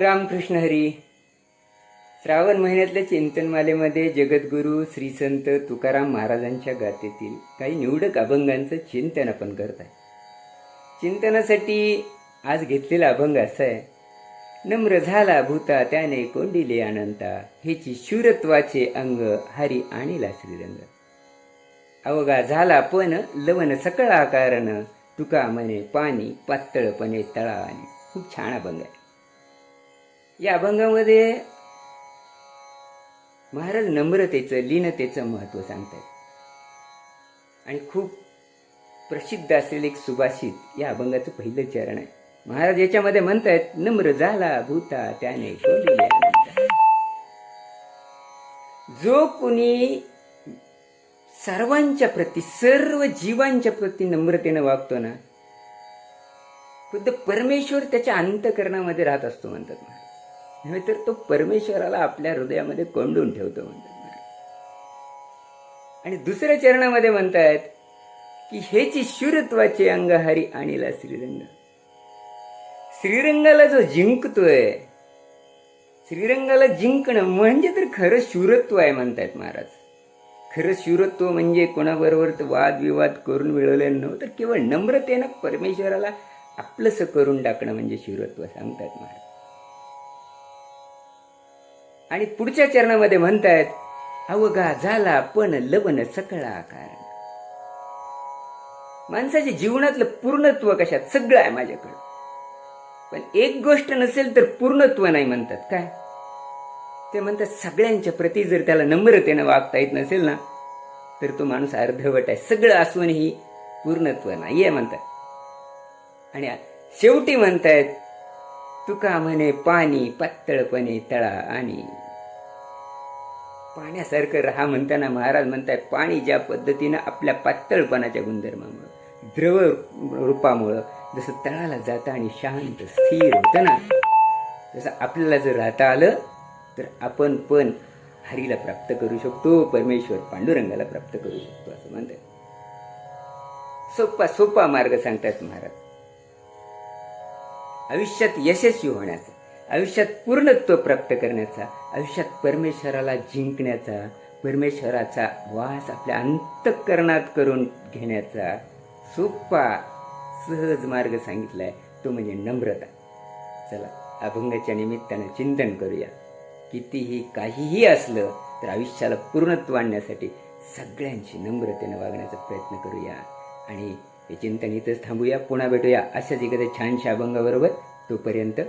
रामकृष्ण हरी. श्रावण महिन्यातल्या चिंतनमालेमध्ये जगद्गुरू श्री संत तुकाराम महाराजांच्या गाथेतील काही निवडक अभंगांचं चिंतन आपण करत आहे. चिंतनासाठी आज घेतलेला अभंग असा आहे नम्र झाला भूता त्याने कोंडिले अनंता हेची शूरत्वाचे अंग हरी आणिला श्रीरंग. अवघा झाला पण लवण सकळ कारण तुका म्हणे पाणी पातळपणे तळावाने. खूप छान अभंग आहे. या अभंगामध्ये महाराज नम्रतेचं लीनतेचं महत्त्व सांगतात आणि खूप प्रसिद्ध असलेले एक सुभाषित या अभंगाचं पहिलं चरण आहे. महाराज याच्यामध्ये म्हणतायत नम्र झाला भूता त्याने जो कुणी सर्वांच्या प्रती सर्व जीवांच्या प्रती नम्रतेनं वागतो ना खुद्द परमेश्वर त्याच्या अंतकरणामध्ये राहत असतो म्हणतात महाराज. नव्हे तर तो परमेश्वराला आपल्या हृदयामध्ये कोंडून ठेवतो म्हणतात आणि दुसऱ्या चरणामध्ये म्हणतात की हेची शूरत्वाचे अंग हरी आणीला श्रीरंग. श्रीरंगाला जो जिंकतोय श्रीरंगाला जिंकणं म्हणजे तर खरं शूरत्व आहे म्हणतायत महाराज. खरं शूरत्व म्हणजे कोणाबरोबर वादविवाद करून मिळवलेलं नव्हतं तर केवळ नम्रतेनं परमेश्वराला आपलंसं करून टाकणं म्हणजे शूरत्व सांगतायत महाराज. आणि पुढच्या चरणामध्ये म्हणतायत अवघा झाला पण लवण सकळा कारण. माणसाच्या जीवनातलं पूर्णत्व कशात? सगळं आहे माझ्याकडं. पण एक गोष्ट नसेल तर पूर्णत्व नाही म्हणतात. काय? ते म्हणतात सगळ्यांच्या प्रती जर त्याला नम्रतेनं वागता येत नसेल ना तर तो माणूस अर्धवट आहे. सगळं असूनही पूर्णत्व नाही आहे म्हणतात. आणि शेवटी म्हणतायत तुका म्हणे पाणी पातळपणे तळा आणि पाण्यासारखं राहा म्हणताना महाराज म्हणताय पाणी ज्या पद्धतीनं आपल्या पातळपणाच्या गुणधर्मामुळं द्रव रूपामुळं जसं तळाला जातं आणि शांत स्थिर होतं ना तसं आपल्याला जर राहता आलं तर आपण पण हरीला प्राप्त करू शकतो परमेश्वर पांडुरंगाला प्राप्त करू शकतो असं म्हणतात सोपा सोपा मार्ग सांगतात महाराज. आयुष्यात यशस्वी होण्याचा आयुष्यात पूर्णत्व प्राप्त करण्याचा आयुष्यात परमेश्वराला जिंकण्याचा परमेश्वराचा वास आपल्या अंतःकरणात करून घेण्याचा सोपा सहज मार्ग सांगितलाय. तो म्हणजे नम्रता. चला अभंगाच्या निमित्तानं चिंतन करूया. कितीही काहीही असलं तर आयुष्याला पूर्णत्व आणण्यासाठी सगळ्यांशी नम्रतेनं वागण्याचा प्रयत्न करूया. आणि हे चिंतन इथंच थांबूया पुन्हा भेटूया अशाच एखाद्या छानशा अभंगाबरोबर. तोपर्यंत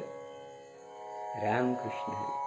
रामकृष्ण हरी